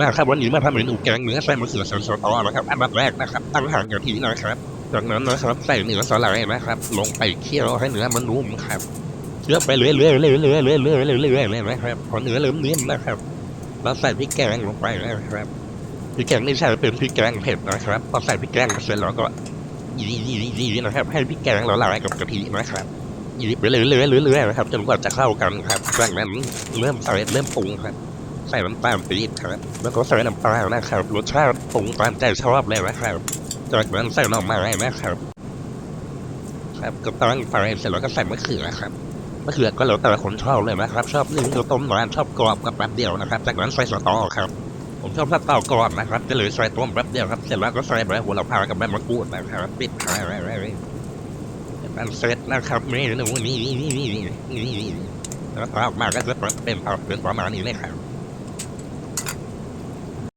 นะครับวันนี้มาทำเมนูแกงเนื้อใส่มะเขือสดๆต่อนะครับอันดับแรกนะครับตั้งห่างกะทินะครับ จากนั้นนะครับใส่เนื้อสไลด์นะครับ ลงไปเคี่ยวให้เนื้อมันนุ่มครับเคี่ยวไปเรื่อยๆเรื่อยๆเรื่อยๆเรื่อยๆเรื่อยๆเรื่อยๆเลยนะครับพอเนื้อเริ่มนิ่มนะครับเราใส่พริกแกงลงไปนะครับพริกแกงนี่ใส่เป็นพริกแกงเผ็ดนะครับพอใส่พริกแกงเสร็จแล้วก็ยีๆๆๆนะครับ ให้พริกแกงละลายกับกะทินะครับยีไปเรื่อยๆเรื่อยๆนะครับจนกว่าจะเข้ากันครับจากนั้นเริ่มใส่เริ่มปรุงครับ ใส่น้ำตาลปี๊บครับแล้วก็ใส่น้ำปลานะครับรสชาติปรุงตามใจชอบเลยนะครับจากนั้นใส่น่อไม้นะครับ ครับก็ตั้งไฟเสร็จแล้วก็ใส่มะเขือครับมะเขือก็แล้วแต่คนชอบเลยนะครับ ชอบนึ่งหรือต้มนานชอบกรอบกับแป๊บเดียวนะครับ จากนั้นใส่สตอครับ ผมชอบสตอกรอบนะครับจะเลยใส่ต้มแป๊บเดียวครับเสร็จแล้วก็ใส่ใบโหระพากับใบมะกรูดนะครับปิดท้ายไว้ไว้มันเสร็จนะครับเมนูนี้นี่นี่นี่นี่นี่แล้วออกมาก็จะเป็นเป็นประมาณนี้เลยครับ